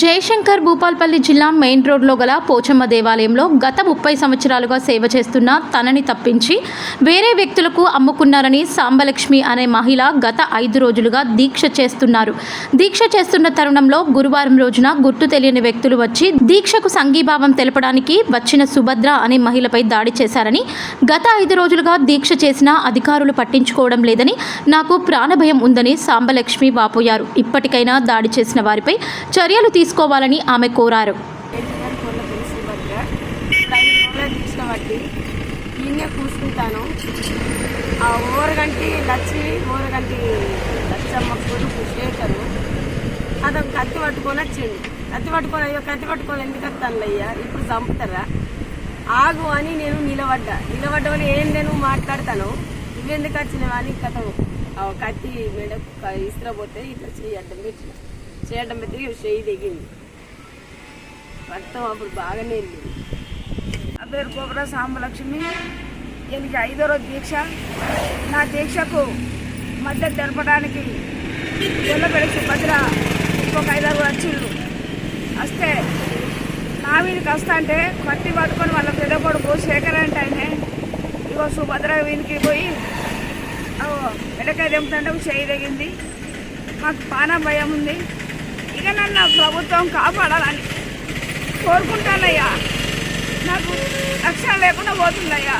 జయశంకర్ భూపాల్పల్లి జిల్లా మెయిన్ రోడ్లో గల పోచమ్మ దేవాలయంలో గత ముప్పై సంవత్సరాలుగా సేవ చేస్తున్న తనని తప్పించి వేరే వ్యక్తులకు అమ్ముకున్నారని సాంబలక్ష్మి అనే మహిళ గత ఐదు రోజులుగా దీక్ష చేస్తున్నారు. దీక్ష చేస్తున్న తరుణంలో గురువారం రోజున గుర్తు తెలియని వ్యక్తులు వచ్చి దీక్షకు సంఘీభావం తెలపడానికి వచ్చిన సుభద్ర అనే మహిళపై దాడి చేశారని గత ఐదు రోజులుగా దీక్ష చేసిన అధికారులు పట్టించుకోవడం లేదని నాకు ప్రాణభయం ఉందని సాంబలక్ష్మి వాపోయారు. ఇప్పటికైనా దాడి చేసిన వారిపై చర్యలు తీసుకోవాలని ఆమె కోరారు. ఎన్టీఆర్ కొల్ల ఆ ఓరగంటి లచ్చి ఓరగంటి లచ్చమ్మ కొడుకు శేఖరు అతను కత్తి పట్టుకొని వచ్చిండు కత్తి పట్టుకొని అయ్యో కత్తి పట్టుకొని ఎందుకు వస్తాను అయ్యా ఇప్పుడు చంపుతారా ఆగు అని నేను నిలబడ్డా. నిలబడ్డవని ఏం నేను మాట్లాడతాను? ఇవెందుకు వచ్చినవా అని కథ కత్తి మెడ ఇస్త్రపోతే ఇట్లా చేయడం పెట్టిన. చేయడం పెట్టి చెయ్యి దిగింది రక్తం అప్పుడు బాగానే వెళ్ళింది నా పేరు కోబరా సాంబలక్ష్మి దీనికి ఐదో రోజు దీక్ష. నా దీక్షకు మద్దతు తెలపడానికి గొల్లపల్లి సుభద్ర ఇంకొక ఐదారు వచ్చిండ్రు. వస్తే నా వీనికి వస్తా అంటే పట్టి పట్టుకొని వాళ్ళ పెద్ద కొడుకు శేఖర్ అంటే ఆయనే ఇగో సుభద్ర వీనికి పోయి ఎడకాయ తెంపుతుంటే చేయి తగింది. మాకు పాన భయం ఉంది. జగనన్న ప్రభుత్వం కాపాడాలని కోరుకుంటానయ్యా. నాకు రక్షణ లేకుండా పోతుందయ్యా.